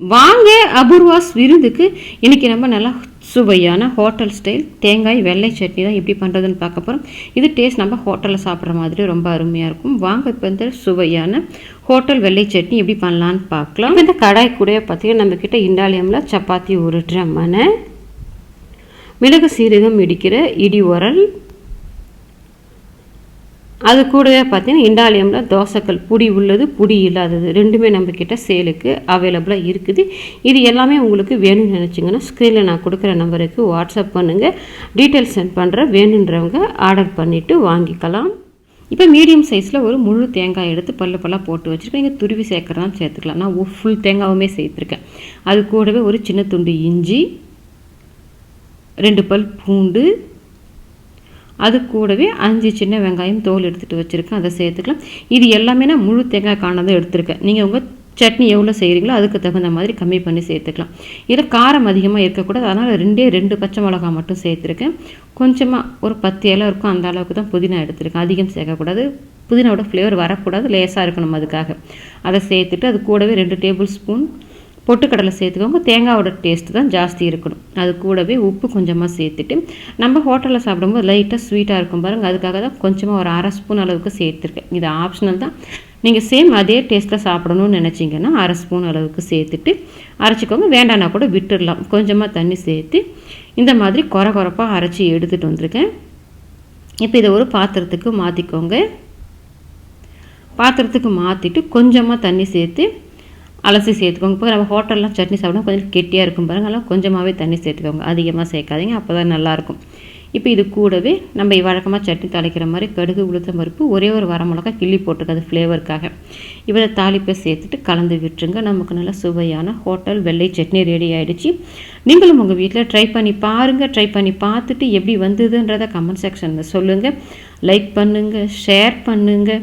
வாங்க அபூர்வாஸ் விருந்துக்கு இன்றைக்கி நம்ம நல்லா சுவையான ஹோட்டல் ஸ்டைல். தேங்காய் வெள்ளை சட்னி தான் எப்படி பண்ணுறதுன்னு பார்க்க போகிறோம் இது டேஸ்ட் நம்ம ஹோட்டலில் சாப்பிட்ற மாதிரி ரொம்ப அருமையாக இருக்கும். வாங்க இப்போ இந்த சுவையான ஹோட்டல் வெள்ளை சட்னி எப்படி பண்ணலான்னு பார்க்கலாம். இந்த கடாய் கூட பார்த்தீங்கன்னா நம்மக்கிட்ட இண்டாலியமில் சப்பாத்தி உருட்டுற மனை மிளகு சீரகம் இடிக்கிற இடி உரல் அது கூடவே பார்த்தீங்கன்னா இண்டாலியமில் தோசைக்கல் புடி உள்ளது புடி இல்லாதது. ரெண்டுமே நம்மக்கிட்ட சேலுக்கு அவைலபிளாக இருக்குது. இது எல்லாமே உங்களுக்கு வேணும்னு நினச்சிங்கன்னா ஸ்க்ரீனில் நான் கொடுக்குற நம்பருக்கு வாட்ஸ்அப் பண்ணுங்கள் டீட்டெயில்ஸ் சென்ட் பண்ணுற வேணுன்றவங்க ஆர்டர் பண்ணிவிட்டு வாங்கிக்கலாம். இப்போ மீடியம் சைஸில் ஒரு முழு தேங்காய் எடுத்து பல்லு பல்லாக போட்டு வச்சுருக்கேன். இங்கே துருவி சேர்க்குறதான் சேர்த்துக்கலாம். நான் ஃபுல் தேங்காவுமே சேர்த்துருக்கேன். அது கூடவே ஒரு சின்ன துண்டு இஞ்சி ரெண்டு பல் பூண்டு அது கூடவே அஞ்சு சின்ன வெங்காயம் தோல் எடுத்துகிட்டு வச்சுருக்கேன். அதை சேர்த்துக்கலாம். இது எல்லாமே நான் முழு தேங்காய் காணதை எடுத்திருக்கேன். நீங்கள் உங்கள் சட்னி எவ்வளோ செய்கிறீங்களோ அதுக்கு தகுந்த மாதிரி கம்மி பண்ணி சேர்த்துக்கலாம். இதில் காரம் அதிகமாக இருக்கக்கூடாது. அதனால் ரெண்டே ரெண்டு பச்சை மிளகா மட்டும் சேர்த்துருக்கேன். கொஞ்சமாக ஒரு பத்து இலை இருக்கும். அந்த அளவுக்கு தான் புதினா எடுத்திருக்கேன். அதிகம் சேர்க்கக்கூடாது. புதினாவோட ஃப்ளேவர் வரக்கூடாது. லேசாக இருக்கணும் அதுக்காக. அதை சேர்த்துட்டு அது கூடவே ரெண்டு டேபிள் ஸ்பூன் பொட்டுக்கடலை சேர்த்துக்கோங்க. தேங்காவோட டேஸ்ட் தான் ஜாஸ்தி இருக்கணும். அது கூடவே உப்பு கொஞ்சமாக சேர்த்துட்டு நம்ம ஹோட்டலில் சாப்பிடும்போது லைட்டாக ஸ்வீட்டாக இருக்கும் பாருங்கள் அதுக்காக தான் கொஞ்சமாக ஒரு அரை ஸ்பூன் அளவுக்கு சேர்த்துருக்கேன். இது ஆப்ஷனல் தான். நீங்கள் சேம் அதே டேஸ்ட்டில் சாப்பிடணும்னு நினச்சிங்கன்னா அரை ஸ்பூன் அளவுக்கு சேர்த்துட்டு அரைச்சிக்கோங்க. வேண்டாம்னா கூட விட்டுடலாம். கொஞ்சமாக தண்ணி சேர்த்து இந்த மாதிரி குறை குறைப்பாக அரைச்சி எடுத்துகிட்டு வந்திருக்கேன். இப்போ இதை ஒரு பாத்திரத்துக்கு மாற்றிக்கோங்க பாத்திரத்துக்கு மாற்றிட்டு கொஞ்சமாக தண்ணி சேர்த்து அலசி சேர்த்துக்கோங்க. இப்போ நம்ம ஹோட்டல்லாம் சட்னி சாப்பிடும் கொஞ்சம் கெட்டியாக இருக்கும் பாருங்கள் அதெல்லாம் கொஞ்சமாகவே தண்ணி சேர்த்துக்கோங்க. அதிகமாக சேர்க்காதீங்க. அப்போ தான் நல்லாயிருக்கும். இப்போ இது கூடவே நம்ம வழக்கமாக சட்னி தாளிக்கிற மாதிரி கடுகு உளுத்தம் பருப்பு ஒரே ஒரு வரமிளகா கிள்ளி போட்டுருக்காது ஃப்ளேவருக்காக இவரை தாளிப்பை சேர்த்துட்டு கலந்து விட்டுருங்க. நமக்கு நல்ல சுவையான ஹோட்டல் வெள்ளை சட்னி ரெடி ஆகிடுச்சு நீங்களும் உங்கள் வீட்டில் ட்ரை பண்ணி பாருங்கள் ட்ரை பண்ணி பார்த்துட்டு எப்படி வந்ததுன்றதை கமெண்ட் செக்ஷனில் சொல்லுங்கள் லைக் பண்ணுங்கள் ஷேர் பண்ணுங்கள்